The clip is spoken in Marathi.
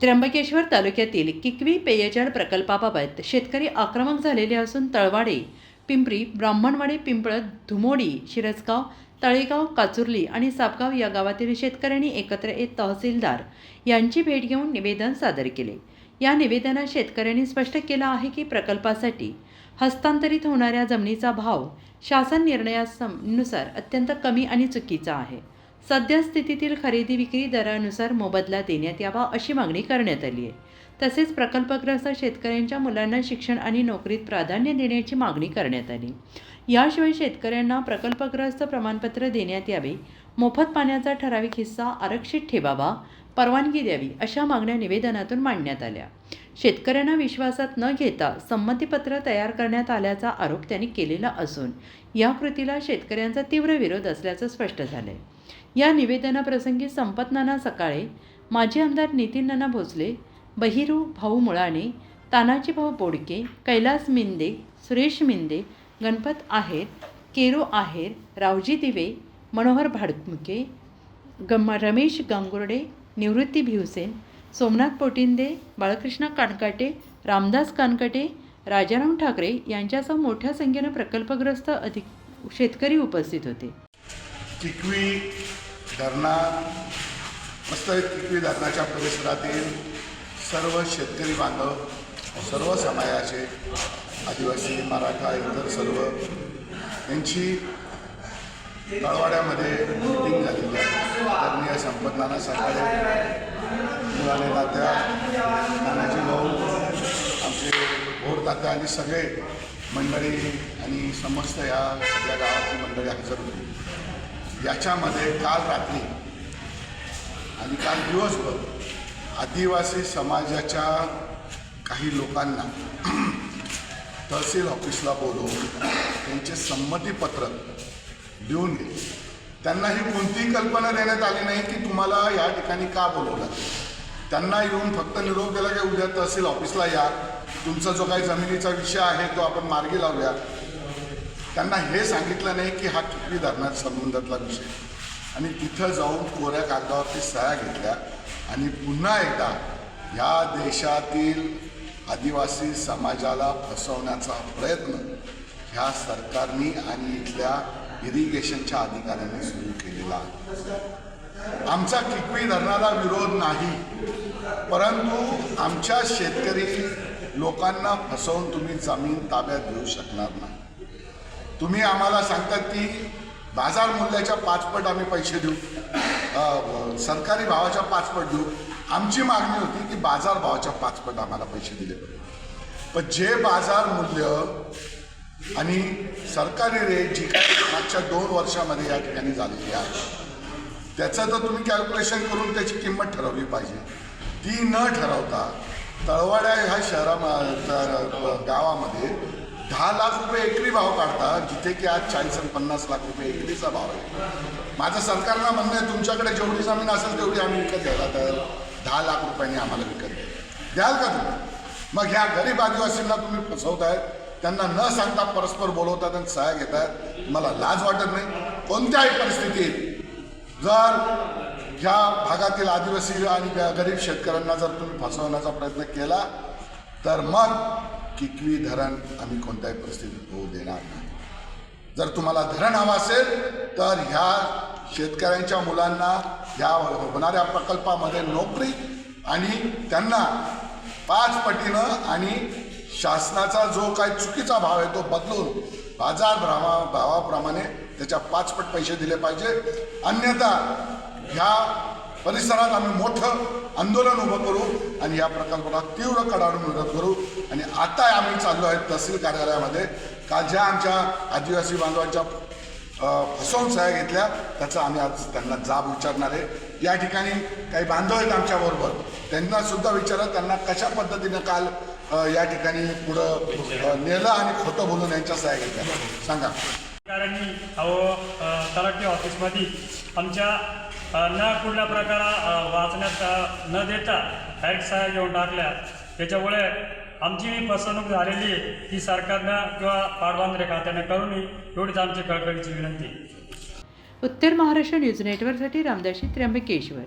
त्र्यंबकेश्वर तालुक्यातील किकवी पेयजळ प्रकल्पाबाबत शेतकरी आक्रमक झालेले असून तळवाडे पिंपरी ब्राह्मणवाडी पिंपळत धुमोडी शिरसगाव तळेगाव काचुर्ली आणि सापगाव या गावातील शेतकऱ्यांनी एकत्र येत तहसीलदार यांची भेट घेऊन निवेदन सादर केले. या निवेदनात शेतकऱ्यांनी स्पष्ट केलं आहे की प्रकल्पासाठी हस्तांतरित होणाऱ्या जमिनीचा भाव शासन निर्णयानुसार अत्यंत कमी आणि चुकीचा आहे. सद्यस्थितीतील खरेदी विक्री दरानुसार मोबदला देण्यात यावा अशी मागणी करण्यात आली आहे. तसेच प्रकल्पग्रस्त शेतकऱ्यांच्या मुलांना शिक्षण आणि नोकरीत प्राधान्य देण्याची मागणी करण्यात आली. याशिवाय शेतकऱ्यांना प्रकल्पग्रस्त प्रमाणपत्र देण्यात यावे मोफत पाण्याचा ठराविक हिस्सा आरक्षित ठेवावा परवानगी द्यावी अशा मागण्या निवेदनातून मांडण्यात आल्या. शेतकऱ्यांना विश्वासात न घेता संमतीपत्र तयार करण्यात आल्याचा आरोप त्यांनी केलेला असून या कृतीला शेतकऱ्यांचा तीव्र विरोध असल्याचं स्पष्ट झालं आहे या निवेदनाप्रसंगी संपत नाना सकाळे माजी आमदार नितीन नाना भोसले बहिरू भाऊ मुळाणे तानाजी भाऊ बोडके कैलास मिंदे सुरेश मिंदे गणपत आहेर केरू आहेर रावजी दिवे मनोहर भाडमुके गम रमेश गांगुर्डे निवृत्ती भिवसेन सोमनाथ पोटिंदे बाळकृष्ण कानकाटे रामदास कानकाटे राजाराम ठाकरे यांच्यासह मोठ्या संख्येनं प्रकल्पग्रस्त अधिक शेतकरी उपस्थित होते. किकवी धरणा प्रस्तावित किकवी धरणाच्या परिसरातील सर्व शेतकरी बांधव सर्व समाजाचे आदिवासी मराठा इतर सर्व यांची तळवाड्यामध्ये मिटिंग झालेली आहे. आदरणीय संपत मुलाने तात्या नानाजी भाऊ आमचे भोर तात्या आणि सगळे मंडळी आणि समस्त या सगळ्या गावातली मंडळी हजर होती. याच्यामध्ये काल रात्री आणि काल दिवसभर आदिवासी समाजाच्या काही लोकांना तहसील ऑफिसला बोलवून त्यांचे संमतीपत्र देऊन दिले त्यांना ही कोणतीही कल्पना देण्यात आली नाही की तुम्हाला या ठिकाणी का बोलवलं. त्यांना येऊन फक्त निरोप दिला की उद्या तहसील ऑफिसला या. तुमचा जो काही जमिनीचा विषय आहे तो आपण मार्गी लावूया. त्यांना हे सांगितलं नाही की हा किती धरणात संबंधातला विषय. आणि तिथं जाऊन कोऱ्या कागदावरती सह्या घेतल्या. आणि पुन्हा एकदा या देशातील आदिवासी समाजाला फसवण्याचा प्रयत्न ह्या सरकारनी आणि इथल्या इरिगेशनच्या अधिकाऱ्याने सुरू केलेला. आहे आमचा किकवी धरणाला विरोध नाही परंतु आमच्या शेतकरी लोकांना फसवून तुम्ही जमीन ताब्यात घेऊ शकणार नाही. तुम्ही आम्हाला सांगतात की बाजार मूल्याच्या पाचपट आम्ही पैसे देऊ सरकारी भावाच्या पाचपट देऊ. आमची मागणी होती की बाजार भावाच्या पाचपट आम्हाला पैसे दिले पाहिजे. पण जे बाजार मूल्य आणि सरकारी रेट जी काही मागच्या दोन वर्षामध्ये या ठिकाणी झालेली आहे. त्याचं तर तुम्ही कॅल्क्युलेशन करून त्याची किंमत ठरवली पाहिजे. ती न ठरवता तळवाड्या ह्या शहरा गावामध्ये दहा लाख रुपये एकरी भाव काढतात जिथे की आज चाळीस आणि पन्नास लाख रुपये एकरीचा भाव आहे. माझं सरकारला म्हणणं आहे तुमच्याकडे जेवढी जमीन असेल तेवढी आम्ही विकत घ्यायला तर दहा लाख रुपयांनी आम्हाला विकत द्याल का तुम्ही? मग ह्या गरीब आदिवासींना तुम्ही फसवताय. त्यांना न सांगता परस्पर बोलवतात आणि सहाय्य घेतात. मला लाज वाटत नाही. कोणत्याही परिस्थितीत जर ह्या भागातील आदिवासी आणि गरीब शेतकऱ्यांना जर तुम्ही फसवण्याचा प्रयत्न केला तर मग किकवी धरण आम्ही कोणत्याही परिस्थितीत होऊ देणार नाही. जर तुम्हाला धरण हवं असेल तर ह्या शेतकऱ्यांच्या मुलांना ह्या होणाऱ्या प्रकल्पामध्ये नोकरी आणि त्यांना पाच पटीनं आणि शासनाचा जो काही चुकीचा भाव आहे तो बदलून बाजार भावा भावाप्रमाणे त्याच्या पाचपट पैसे दिले पाहिजे. अन्यथा ह्या परिसरात आम्ही मोठं आंदोलन उभं करू आणि या प्रकल्पाला तीव्र कडाडून विरोध करू. आणि आता आम्ही चाललो आहे तहसील कार्यालयामध्ये. का ज्या आमच्या आदिवासी बांधवांच्या फसवून सह्या घेतल्या. त्याचा आम्ही आज त्यांना जाब विचारणार आहे. या ठिकाणी काही बांधव आहेत आमच्याबरोबर. त्यांनासुद्धा विचारा त्यांना कशा पद्धतीनं काल या ठिकाणी पुढं नेलं आणि खोटं बोलून यांच्या सह्या घेतल्या. सांगा. अधिकाऱ्यांनी अहो अ, तलाठी ऑफिसमध्ये आमच्या न कुठल्या प्रकारा वाचण्यात न देता डायरेक्ट सह्या घेऊन टाकल्या. त्याच्यामुळे आमची फसवणूक झालेली आहे. ती सरकारनं किंवा पाटबंधारे खात्यानं करू नये एवढीच आमची कळकळीची विनंती उत्तर महाराष्ट्र न्यूज नेटवर्कसाठी रामदासी त्र्यंबकेश्वर.